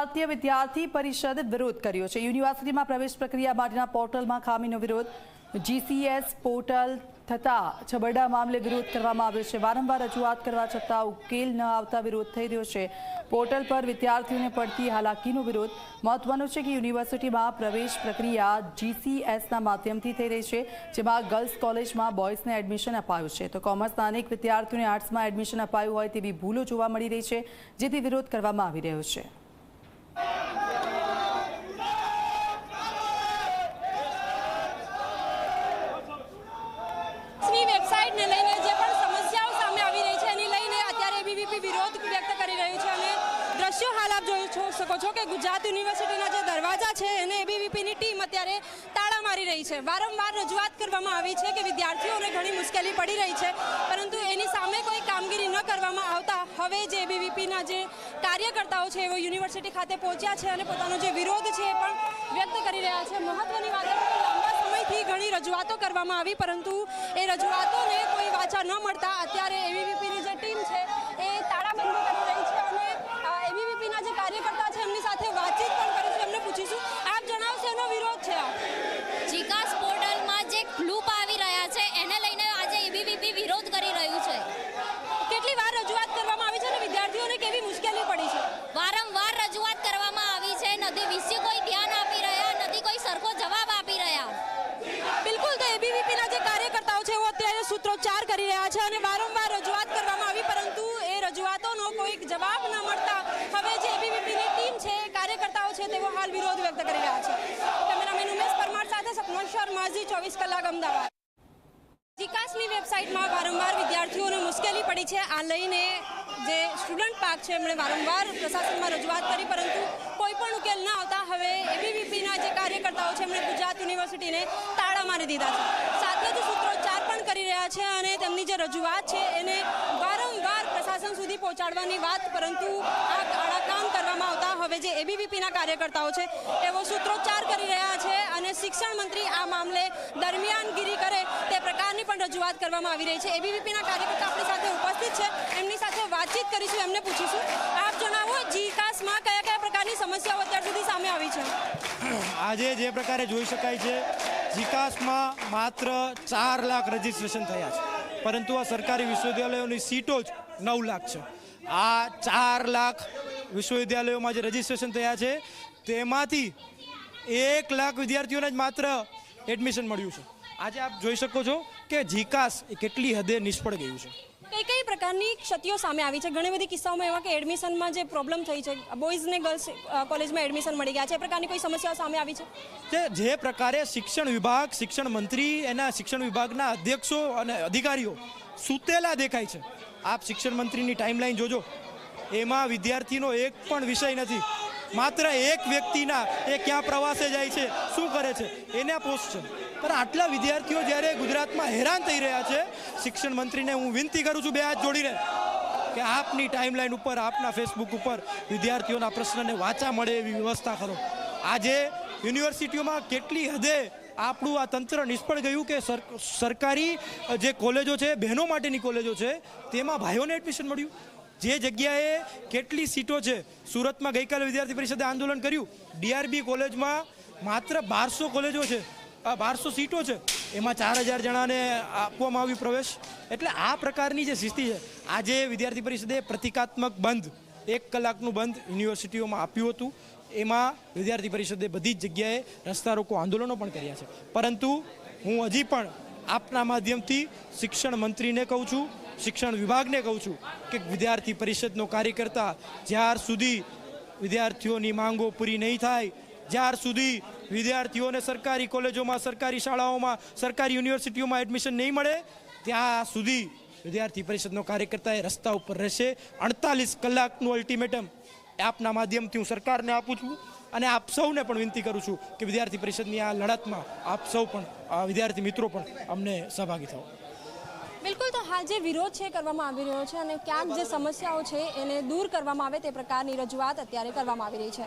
ભારતીય વિદ્યાર્થી પરિષદ વિરોધ કર્યો છે. યુનિવર્સિટીમાં પ્રવેશ પ્રક્રિયા માટેના પોર્ટલમાં ખામીનો વિરોધ. જીસીએસ પોર્ટલ થતાં છબરડા મામલે વિરોધ કરવામાં આવ્યો છે. વારંવાર રજૂઆત કરવા છતાં ઉકેલ ન આવતા વિરોધ થઈ રહ્યો છે. પોર્ટલ પર વિદ્યાર્થીઓને પડતી હાલાકીનો વિરોધ. મહત્વનો છે કે યુનિવર્સિટીમાં પ્રવેશ પ્રક્રિયા જીસીએસના માધ્યમથી થઈ રહી છે, જેમાં ગર્લ્સ કોલેજમાં બોયઝને એડમિશન અપાયું છે. તો કોમર્સના અનેક વિદ્યાર્થીઓને આર્ટ્સમાં એડમિશન અપાયું હોય તેવી ભૂલો જોવા મળી રહી છે, જેથી વિરોધ કરવામાં આવી રહ્યો છે. વેબસાઇટને લઈને જે પણ સમસ્યાઓ સામે આવી રહી છે, એની લઈને અત્યારે એબીવીપી વિરોધ વ્યક્ત કરી રહ્યું છે અને દ્રશ્યો હાલ આપ જોઈ શકો છો કે ગુજરાત યુનિવર્સિટીના જે દરવાજા છે, એને એબીવીપીની ટીમ અત્યારે તાળા મારી રહી છે. વારંવાર રજૂઆત કરવામાં આવી છે કે વિદ્યાર્થીઓને ઘણી મુશ્કેલી પડી રહી છે, પરંતુ એની સામે કોઈ કામગીરી ન કરવામાં આવતા હવે જે એબીવીપીના જે કાર્યકર્તાઓ છે એવો યુનિવર્સિટી ખાતે પહોંચ્યા છે અને પોતાનો જે વિરોધ છે એ પણ વ્યક્ત કરી રહ્યા છે. મહત્વની એ છે કે લાંબા સમયથી ઘણી રજૂઆતો કરવામાં આવી પરંતુ એ રજૂઆતોને કોઈ વાચા ન મળતા. અત્યારે એબીવીપીની જે ટીમ છે એ તાળાબંધી કરી રહી છે અને એબીવીપીના જે કાર્યકર્તા છે એમની સાથે વાતચીત પણ કરીશું એમને પૂછીશું આપ જણાવશો એનો વિરોધ છે આ? જીકાસ પોર્ટલમાં જે ક્લૂપ આવી રહ્યા છે એને લઈને આજે એબીવીપી વિરોધ કરી રહ્યું છે. કેટલી વાર રજૂઆત કરવામાં આવી છે અને વિદ્યાર્થીઓને કેવી મુશ્કેલી પડી છે? વારંવાર રજૂઆત કરવામાં આવી છે. નદી વિશે કોઈ ધ્યાન આપી રહ્યા નથી કોઈ સરખો જવાબ આપી રહ્યા બિલકુલ તો એબીવીપીના જે કાર્યકર્તાઓ છે એવો અત્યારે સૂત્રોચ્ચાર કરી રહ્યા છે અને વારંવાર રજૂઆત કરવામાં આવી, પરંતુ એ રજૂઆતોનો કોઈ જવાબ ન મળતા હવે જે એબીવીપીની ટીમ છે, કાર્યકર્તાઓ છે, તેઓ હાલ વિરોધ વ્યક્ત કરી રહ્યા છે. કેમેરામેન ઉમેશ પરમાર સાથે સપના માઝી ચોવીસ કલાક, અમદાવાદ. વિકાસની વેબસાઇટમાં વારંવાર વિદ્યાર્થીઓને મુશ્કેલી પડી છે. આ લઈને જે સ્ટુડન્ટ પાર્ક છે, એમણે વારંવાર પ્રશાસનમાં રજૂઆત કરી, પરંતુ કોઈ પણ ઉકેલ ન આવતા હવે એબીવીપીના જે કાર્યકર્તાઓ છે, એમણે ગુજરાત યુનિવર્સિટીને તાળા મારી દીધા છે. સાથે જ કરી છે અને તેમની જે રજૂઆત છે એને વારંવાર પ્રશાસન સુધી પહોંચાડવાની વાત, પરંતુ આ કાળા કામ કરવામાં આવતા હવે જે એબીવીપીના કાર્યકર્તાઓ છે, તેઓ સૂત્રોચ્ચાર કરી રહ્યા છે અને શિક્ષણ મંત્રી આ મામલે દરમિયાનગીરી કરે તે પ્રકારની પણ રજૂઆત કરવામાં આવી રહી છે. એબીવીપીના કાર્યકર્તા આપણી સાથે ઉપસ્થિત છે. એમની સાથે વાતચીત કરીશું, એમને પૂછીશું. આપ જણાવો, જીકાસમાં કયા કયા પ્રકારની સમસ્યાઓ અત્યાર સુધી સામે આવી છે? આજે જે પ્રકારે જોઈ શકાય છે વિકાસમાં માત્ર ચાર લાખ રજીસ્ટ્રેશન થયા છે. પરંતુ આ સરકારી વિશ્વવિદ્યાલયોની સીટો જ નવ લાખ છે. આ ચાર લાખ વિશ્વવિદ્યાલયોમાં જે રજીસ્ટ્રેશન થયા છે, તેમાંથી એક લાખ વિદ્યાર્થીઓને જ માત્ર એડમિશન મળ્યું છે. આજે આપ જોઈ શકો છો કે જીકાસ કેટલી હદે નિષ્ફળ ગયું છે. પ્રકારની ક્ષતિઓ સામે આવી છે. ઘણી બધી કિસ્સાઓમાં એવા કે એડમિશનમાં જે પ્રોબ્લેમ થઈ છે બોયઝને ગર્લ્સ કોલેજમાં એડમિશન મળી ગયા છે. એ પ્રકારની કોઈ સમસ્યાઓ સામે આવી છે? જે પ્રકારે શિક્ષણ વિભાગ, શિક્ષણ મંત્રી એના શિક્ષણ વિભાગના અધ્યક્ષો અને અધિકારીઓ સૂતેલા દેખાય છે. આપ શિક્ષણ મંત્રીની ટાઈમલાઈન જોજો. એમાં વિદ્યાર્થીનો એક પણ વિષય નથી. માત્ર એક વ્યક્તિના એ ક્યાં પ્રવાસે જાય છે, શું કરે છે, એના પોસ્ટ છે. પણ આટલા વિદ્યાર્થીઓ જ્યારે ગુજરાતમાં હેરાન થઈ રહ્યા છે, શિક્ષણ મંત્રીને હું વિનંતી કરું છું, બે હાથ જોડીને કે આપની ટાઈમલાઈન ઉપર, આપના ફેસબુક ઉપર વિદ્યાર્થીઓના પ્રશ્નને વાંચા મળે એવી વ્યવસ્થા કરો. આજે યુનિવર્સિટીઓમાં કેટલી હદે આપણું આ તંત્ર નિષ્ફળ ગયું કે સર, સરકારી જે કોલેજો છે, બહેનો માટેની કોલેજો છે, તેમાં ભાઈઓને એડમિશન મળ્યું? જે જગ્યાએ કેટલી સીટો છે, સુરતમાં ગઈકાલે વિદ્યાર્થી પરિષદે આંદોલન કર્યું. ડીઆરબી કોલેજમાં માત્ર બારસો કોલેજો છે. બારસો સીટો છે. એમાં ચાર હજાર જણાને આપવામાં આવ્યું પ્રવેશ. એટલે આ પ્રકારની જે સ્થિતિ છે, આજે વિદ્યાર્થી પરિષદે પ્રતિકાત્મક બંધ, એક કલાકનું બંધ યુનિવર્સિટીઓમાં આપ્યું હતું. એમાં વિદ્યાર્થી પરિષદે બધી જ જગ્યાએ રસ્તા રોકો આંદોલનો પણ કર્યા છે. પરંતુ હું હજી પણ આપના માધ્યમથી શિક્ષણ મંત્રીને કહું છું, શિક્ષણ વિભાગને કહું છું કે વિદ્યાર્થી પરિષદનો કાર્યકર્તા જ્યાર સુધી વિદ્યાર્થીઓની માંગો પૂરી નહીં થાય, જ્યાર સુધી વિદ્યાર્થીઓને સરકારી કોલેજોમાં, સરકારી શાળાઓમાં, સરકારી યુનિવર્સિટીઓમાં એડમિશન નહીં મળે, ત્યાં સુધી વિદ્યાર્થી પરિષદનો કાર્યકર્તા એ રસ્તા ઉપર રહેશે. અડતાલીસ કલાકનું અલ્ટિમેટમ આપના માધ્યમથી હું સરકારને આપું છું અને આપ સૌને પણ વિનંતી કરું છું કે વિદ્યાર્થી પરિષદની આ લડતમાં આપ સૌ પણ વિદ્યાર્થી મિત્રો પણ અમને સહભાગી થાઓ. બિલકુલ, તો હા જે વિરોધ છે કરવામાં આવી રહ્યો છે અને ક્યાંક જે સમસ્યાઓ છે એને દૂર કરવામાં આવે તે પ્રકારની રજૂઆત અત્યારે કરવામાં આવી રહી છે.